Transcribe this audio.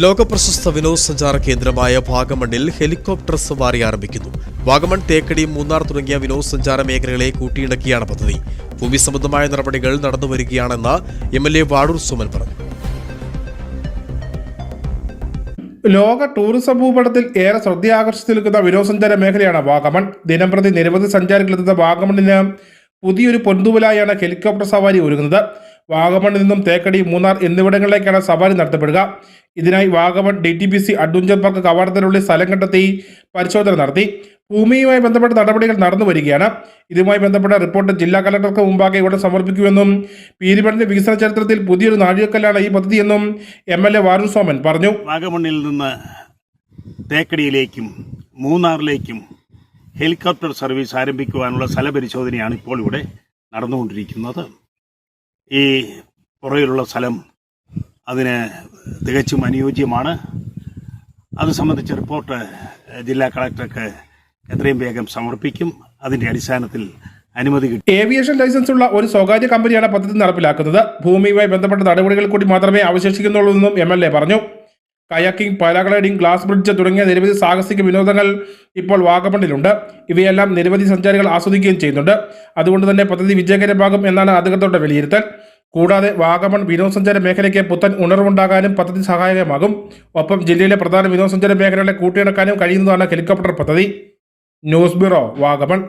ലോകപ്രശസ്ത വിനോദസഞ്ചാര കേന്ദ്രമായ വാഗമണ്ണിൽ ഹെലികോപ്റ്റർ സവാരി ആരംഭിക്കുന്നു. വാഗമൺ തേക്കടി മൂന്നാർ തുടങ്ങിയ വിനോദസഞ്ചാര മേഖലകളെ കൂട്ടിയിണക്കിയാണ് പദ്ധതി. ഭൂമി സംബന്ധമായ നടപടികൾ നടന്നുവരികയാണെന്ന് M L A Vadoor Suman പറഞ്ഞു. ലോക ടൂറിസം ഭൂപടത്തിൽ ഏറെ ശ്രദ്ധയാകർഷിച്ചു നിൽക്കുന്ന വിനോദസഞ്ചാര മേഖലയാണ് വാഗമൺ. ദിനംപ്രതി നിരവധി സഞ്ചാരികൾ എത്തുന്ന വാഗമണിന് പുതിയൊരു പൊന്തുവലായാണ് ഹെലികോപ്റ്റർ സവാരി ഒരുങ്ങുന്നത്. വാഗമണിൽ നിന്നും തേക്കടി മൂന്നാർ എന്നിവിടങ്ങളിലേക്കാണ് സവാരി നടത്തപ്പെടുക. ഇതിനായി Vagamon D T P C adventure park കവാടത്തിനുള്ളിൽ സ്ഥലം കണ്ടെത്തി പരിശോധന നടത്തി. ഭൂമിയുമായി ബന്ധപ്പെട്ട നടപടികൾ നടന്നു വരികയാണ്. ഇതുമായി ബന്ധപ്പെട്ട റിപ്പോർട്ട് ജില്ലാ കലക്ടർക്ക് മുമ്പാകെ ഇവിടെ സമർപ്പിക്കുമെന്നും പീരിമണിന്റെ വികസന ചരിത്രത്തിൽ പുതിയൊരു നാഴികക്കല്ലാണ് ഈ പദ്ധതിയെന്നും M L A Varun Soman പറഞ്ഞു. വാഗമണ്ണിൽ നിന്ന് തേക്കടിയിലേക്കും മൂന്നാറിലേക്കും ഹെലികോപ്റ്റർ സർവീസ് ആരംഭിക്കുവാനുള്ള സ്ഥലപരിശോധനയാണ് ഇപ്പോൾ ഇവിടെ നടന്നുകൊണ്ടിരിക്കുന്നത്. ഈ പുറകിലുള്ള സ്ഥലം അതിന് തികച്ചും അനുയോജ്യമാണ്. അത് സംബന്ധിച്ച റിപ്പോർട്ട് ജില്ലാ കളക്ടർക്ക് എത്രയും വേഗം സമർപ്പിക്കും. അതിന്റെ അടിസ്ഥാനത്തിൽ അനുമതി കിട്ടും. ഏവിയേഷൻ ലൈസൻസ് ഉള്ള ഒരു സ്വകാര്യ കമ്പനിയാണ് പദ്ധതി നടപ്പിലാക്കുന്നത്. ഭൂമിയുമായി ബന്ധപ്പെട്ട നടപടികൾ കൂടി മാത്രമേ അവശേഷിക്കുന്നുള്ളൂ എന്നും എം എൽ എ പറഞ്ഞു. കയാക്കിംഗ് പാരാഗ്ലൈഡിംഗ് ഗ്ലാസ് ബ്രിഡ്ജ് തുടങ്ങിയ നിരവധി സാഹസിക വിനോദങ്ങൾ ഇപ്പോൾ വാഗമണ്ണിലുണ്ട്. ഇവയെല്ലാം നിരവധി സഞ്ചാരികൾ ആസ്വദിക്കുകയും ചെയ്യുന്നുണ്ട്. അതുകൊണ്ട് തന്നെ പദ്ധതി വിജയകരമാകും എന്നാണ് അധികൃതരുടെ വിലയിരുത്തൽ. കൂടാതെ വാഗമൺ വിനോദസഞ്ചാര മേഖലയ്ക്ക് പുത്തൻ ഉണർവുണ്ടാകാനും പദ്ധതി സഹായകമാകും. ഒപ്പം ജില്ലയിലെ പ്രധാന വിനോദസഞ്ചാര മേഖലകളെ കൂട്ടിയിണക്കാനും കഴിയുന്നതാണ് ഹെലികോപ്റ്റർ പദ്ധതി. News bureau Vagamon.